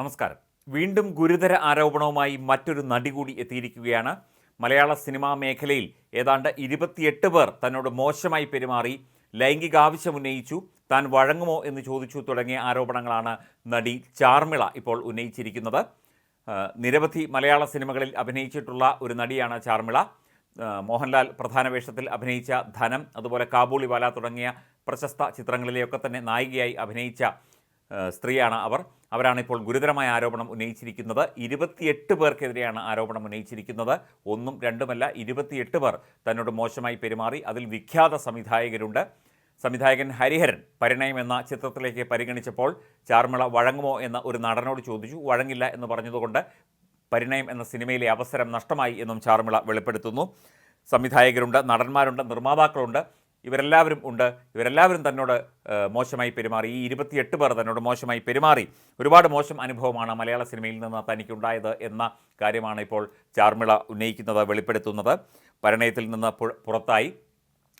നമസ്കാരം. വീണ്ടും ഗുരുതര ആരോപണവുമായി മറ്റൊരു നടി കൂടി എത്തിയിരിക്കുകയാണ്. മലയാള സിനിമാ മേഖലയിൽ ഏതാണ്ട് ഇരുപത്തിയെട്ട് പേർ തന്നോട് മോശമായി പെരുമാറി ലൈംഗിക ആവശ്യം ഉന്നയിച്ചു താൻ വഴങ്ങുമോ എന്ന് ചോദിച്ചു തുടങ്ങിയ ആരോപണങ്ങളാണ് നടി ചാർമിള ഇപ്പോൾ ഉന്നയിച്ചിരിക്കുന്നത്. നിരവധി മലയാള സിനിമകളിൽ അഭിനയിച്ചിട്ടുള്ള ഒരു നടിയാണ് ചാർമിള. മോഹൻലാൽ പ്രധാന വേഷത്തിൽ അഭിനയിച്ച ധനം അതുപോലെ കാബൂളിവാല തുടങ്ങിയ പ്രശസ്ത ചിത്രങ്ങളിലെയൊക്കെ തന്നെ നായികയായി അഭിനയിച്ച സ്ത്രീയാണ് അവർ. അവരാണ് ഇപ്പോൾ ഗുരുതരമായ ആരോപണം ഉന്നയിച്ചിരിക്കുന്നത്. ഇരുപത്തിയെട്ട് പേർക്കെതിരെയാണ് ആരോപണം ഉന്നയിച്ചിരിക്കുന്നത്. ഒന്നും രണ്ടുമല്ല ഇരുപത്തിയെട്ട് പേർ തന്നോട് മോശമായി പെരുമാറി. അതിൽ വിഖ്യാത സംവിധായകരുണ്ട്. സംവിധായകൻ ഹരിഹരൻ പരിണയം എന്ന ചിത്രത്തിലേക്ക് പരിഗണിച്ചപ്പോൾ ചാർമിള വഴങ്ങുമോ എന്ന ഒരു നടനോട് ചോദിച്ചു. വഴങ്ങില്ല എന്ന് പറഞ്ഞതുകൊണ്ട് പരിണയം എന്ന സിനിമയിലെ അവസരം നഷ്ടമായി എന്നും ചാർമിള വെളിപ്പെടുത്തുന്നു. സംവിധായകരുണ്ട് നടന്മാരുണ്ട് നിർമ്മാതാക്കളുണ്ട്. ഇവരെല്ലാവരും ഉണ്ട്. ഇവരെല്ലാവരും തന്നോട് മോശമായി പെരുമാറി. ഈ ഇരുപത്തിയെട്ട് പേർ തന്നോട് മോശമായി പെരുമാറി. ഒരുപാട് മോശം അനുഭവമാണ് മലയാള സിനിമയിൽ നിന്ന് തനിക്കുണ്ടായത് എന്ന കാര്യമാണ് ഇപ്പോൾ ചാർമിള ഉന്നയിക്കുന്നത് വെളിപ്പെടുത്തുന്നത്. പരിണയത്തിൽ നിന്ന് പുറത്തായി.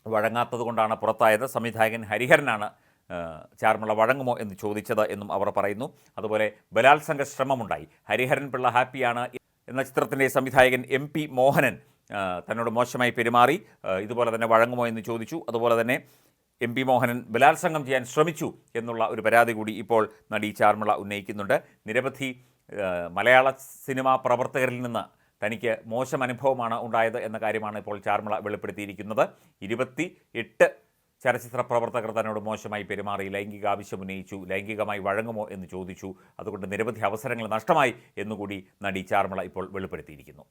വഴങ്ങാത്തത് കൊണ്ടാണ് പുറത്തായത്. സംവിധായകൻ ഹരിഹരനാണ് ചാർമിള വഴങ്ങുമോ എന്ന് ചോദിച്ചത് എന്നും അവർ പറയുന്നു. അതുപോലെ ബലാത്സംഗ ശ്രമമുണ്ടായി. ഹരിഹരൻ പിള്ള ഹാപ്പിയാണ് എന്ന ചിത്രത്തിന്റെ സംവിധായകൻ എം പി മോഹനൻ തന്നോട് മോശമായി പെരുമാറി ഇതുപോലെ തന്നെ വഴങ്ങുമോ എന്ന് ചോദിച്ചു. അതുപോലെ തന്നെ എം പി മോഹനൻ ബലാത്സംഗം ചെയ്യാൻ ശ്രമിച്ചു എന്നുള്ള ഒരു പരാതി കൂടി ഇപ്പോൾ നടി ചാർമിള ഉന്നയിക്കുന്നുണ്ട്. നിരവധി മലയാള സിനിമാ പ്രവർത്തകരിൽ നിന്ന് തനിക്ക് മോശം അനുഭവമാണ് ഉണ്ടായത് എന്ന കാര്യമാണ് ഇപ്പോൾ ചാർമിള വെളിപ്പെടുത്തിയിരിക്കുന്നത്. ഇരുപത്തി എട്ട് ചലച്ചിത്ര പ്രവർത്തകർ തന്നോട് മോശമായി പെരുമാറി ലൈംഗിക ആവശ്യം ഉന്നയിച്ചു ലൈംഗികമായി വഴങ്ങുമോ എന്ന് ചോദിച്ചു. അതുകൊണ്ട് നിരവധി അവസരങ്ങൾ നഷ്ടമായി എന്നുകൂടി നടി ചാർമിള ഇപ്പോൾ വെളിപ്പെടുത്തിയിരിക്കുന്നു.